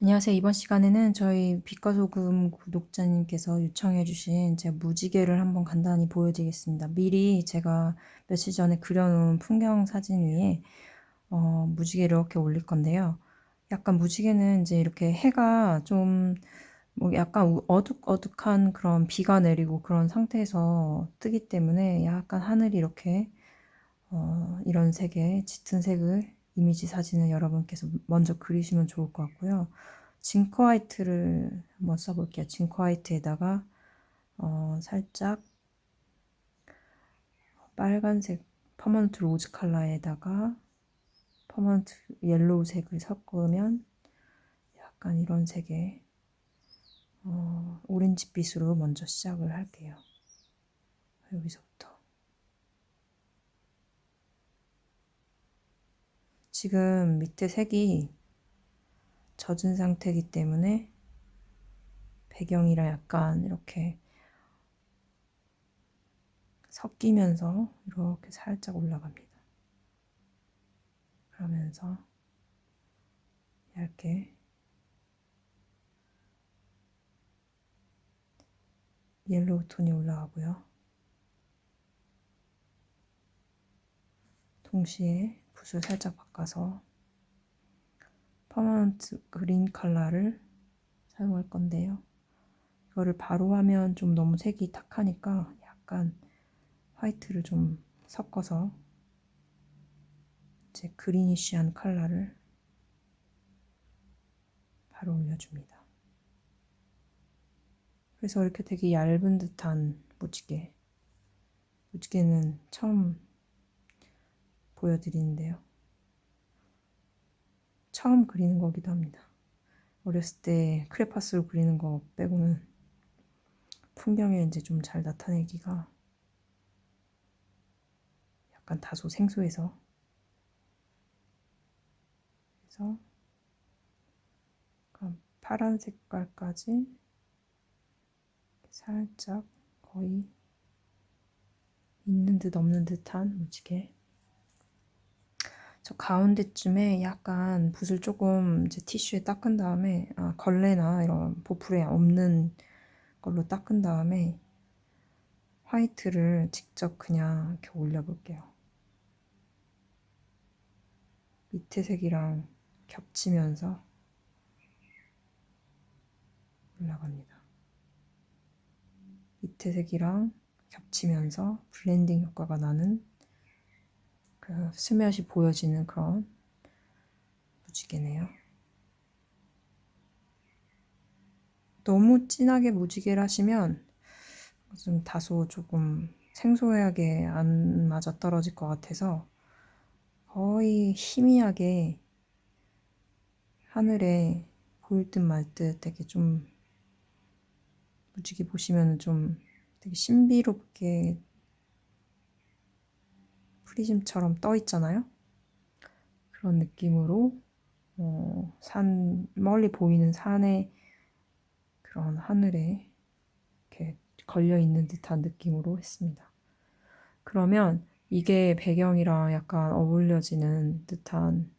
안녕하세요. 이번 시간에는 저희 빛과 소금 구독자님께서 요청해 주신 제 무지개를 한번 간단히 보여드리겠습니다. 미리 제가 며칠 전에 그려놓은 풍경 사진 위에 어, 무지개를 이렇게 올릴 건데요. 약간 무지개는 이제 이렇게 해가 좀 뭐 약간 어둑어둑한 그런 비가 내리고 그런 상태에서 뜨기 때문에 약간 하늘이 이렇게 어, 이런 색의 짙은 색을 이미지 사진을 여러분께서 먼저 그리시면 좋을 것 같고요. 징크 화이트를 한번 써볼게요. 징크 화이트에다가 어, 살짝 빨간색 퍼먼트 로즈 컬러에다가 퍼먼트 옐로우 색을 섞으면 약간 이런 색의 어, 오렌지빛으로 먼저 시작을 할게요. 여기서부터 지금 밑에 색이 젖은 상태이기 때문에 배경이랑 약간 이렇게 섞이면서 이렇게 살짝 올라갑니다. 그러면서 얇게 옐로우 톤이 올라가고요. 동시에 붓을 살짝 바꿔서 퍼먼트 그린 컬러를 사용할 건데요. 이거를 바로 하면 좀 너무 색이 탁하니까 약간 화이트를 좀 섞어서 이제 그리니쉬한 컬러를 바로 올려줍니다. 그래서 이렇게 되게 얇은 듯한 무지개 무지개는 처음 보여드리는데요. 처음 그리는 거기도 합니다. 어렸을 때 크레파스로 그리는 거 빼고는 풍경에 이제 좀 잘 나타내기가 약간 다소 생소해서 그래서 파란 색깔까지 살짝 거의 있는 듯 없는 듯한 무지개 저 가운데쯤에 약간 붓을 조금 이제 티슈에 닦은 다음에 아, 걸레나 이런 보풀에 없는 걸로 닦은 다음에 화이트를 직접 그냥 이렇게 올려볼게요. 밑에 색이랑 겹치면서 올라갑니다. 밑에 색이랑 겹치면서 블렌딩 효과가 나는 그 스며시 보여지는 그런 무지개네요. 너무 진하게 무지개를 하시면 좀 다소 조금 생소하게 안 맞아 떨어질 것 같아서 거의 희미하게 하늘에 보일 듯 말 듯 되게 좀 무지개 보시면 좀 되게 신비롭게 프리즘처럼 떠 있잖아요. 그런 느낌으로 어, 산 멀리 보이는 산의 그런 하늘에 이렇게 걸려 있는 듯한 느낌으로 했습니다. 그러면 이게 배경이랑 약간 어울려지는 듯한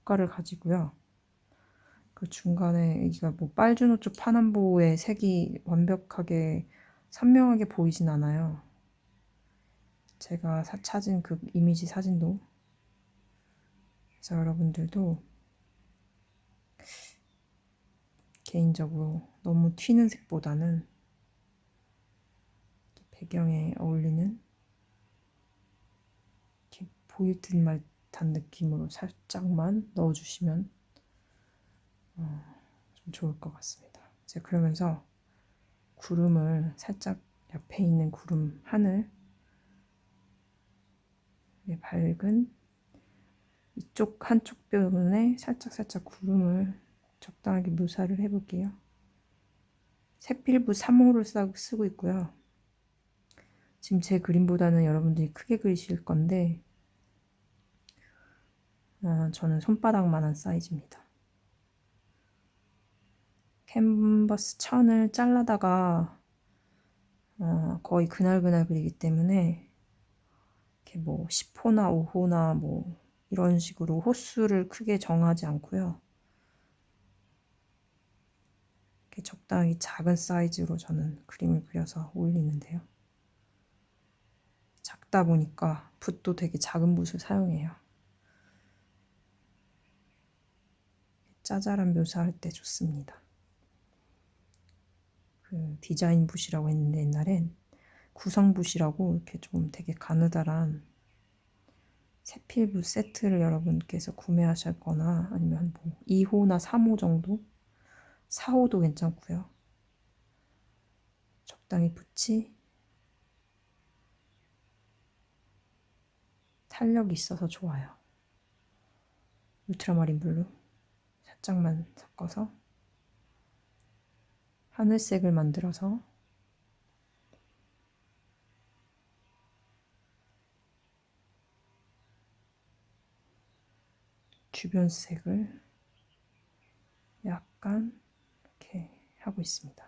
효과를 가지고요. 그 중간에 이게 뭐 빨주노초 파남보의 색이 완벽하게 선명하게 보이진 않아요. 제가 사, 찾은 그 이미지 사진도 그래서 여러분들도 개인적으로 너무 튀는 색보다는 배경에 어울리는 이렇게 보일 듯 말 듯한 느낌으로 살짝만 넣어주시면 어, 좀 좋을 것 같습니다. 제가 그러면서 구름을 살짝 옆에 있는 구름 하늘 네, 밝은 이쪽 한쪽 뼈에 살짝 살짝 구름을 적당하게 묘사를 해볼게요. 색필부 3호를 쓰고 있고요. 지금 제 그림보다는 여러분들이 크게 그리실 건데 어, 저는 손바닥만한 사이즈입니다. 캔버스 천을 잘라다가 어, 거의 그날그날 그리기 때문에 이렇게 뭐 10호나 5호나 뭐 이런 식으로 호수를 크게 정하지 않고요. 이렇게 적당히 작은 사이즈로 저는 그림을 그려서 올리는데요. 작다 보니까 붓도 되게 작은 붓을 사용해요. 짜잘한 묘사할 때 좋습니다. 그 디자인 붓이라고 했는데 옛날엔 구성 붓이라고 이렇게 좀 되게 가느다란 세필붓 세트를 여러분께서 구매하셨거나 아니면 뭐 2호나 3호 정도 4호도 괜찮고요. 적당히 붓이 탄력이 있어서 좋아요. 울트라마린 블루 살짝만 섞어서 하늘색을 만들어서 주변 색을 약간 이렇게 하고 있습니다.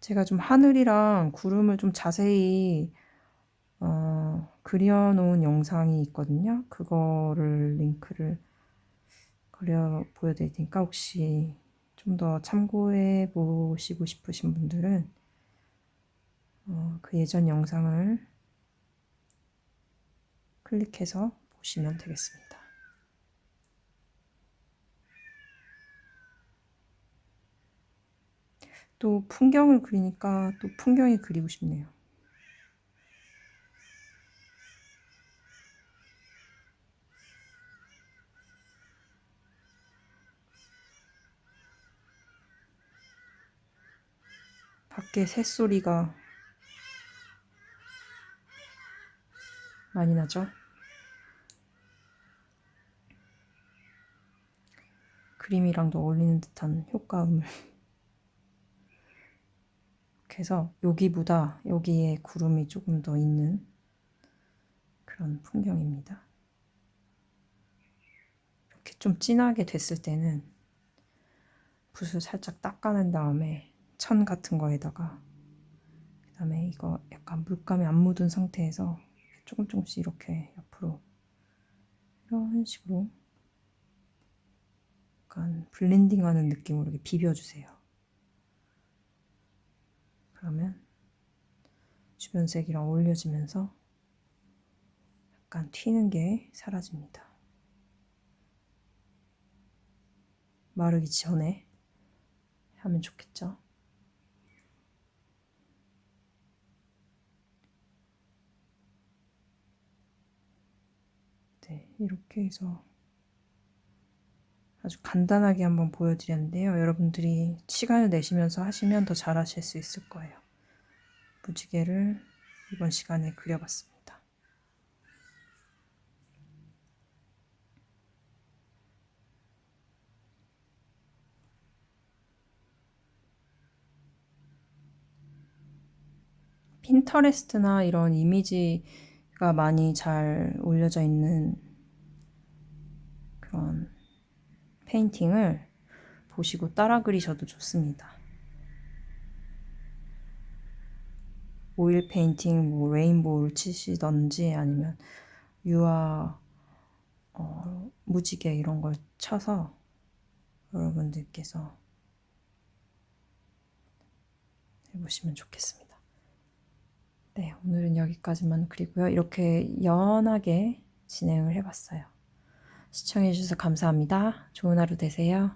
제가 좀 하늘이랑 구름을 좀 자세히 어, 그려놓은 영상이 있거든요. 그거를 링크를 그려 보여드릴 테니까 혹시 좀 더 참고해 보시고 싶으신 분들은 어, 그 예전 영상을 클릭해서 보시면 되겠습니다. 또 풍경을 그리니까 또 풍경이 그리고 싶네요. 밖에 새소리가 많이 나죠? 그림이랑도 어울리는 듯한 효과음을 해서 여기보다 여기에 구름이 조금 더 있는 그런 풍경입니다. 이렇게 좀 진하게 됐을 때는 붓을 살짝 닦아낸 다음에 천 같은 거에다가 그 다음에 이거 약간 물감이 안 묻은 상태에서 조금 조금씩 이렇게 옆으로 이런 식으로 약간 블렌딩하는 느낌으로 이렇게 비벼주세요. 그러면 주변색이랑 어울려지면서 약간 튀는 게 사라집니다. 마르기 전에 하면 좋겠죠? 네, 이렇게 해서 아주 간단하게 한번 보여드렸는데요. 여러분들이 시간을 내시면서 하시면 더 잘하실 수 있을 거예요. 무지개를 이번 시간에 그려봤습니다. 핀터레스트나 이런 이미지가 많이 잘 올려져 있는 그런 페인팅을 보시고 따라 그리셔도 좋습니다. 오일 페인팅, 뭐 레인보우를 치시던지 아니면 유화 어, 무지개 이런 걸 쳐서 여러분들께서 해보시면 좋겠습니다. 네, 오늘은 여기까지만 그리고요. 이렇게 연하게 진행을 해봤어요. 시청해주셔서 감사합니다. 좋은 하루 되세요.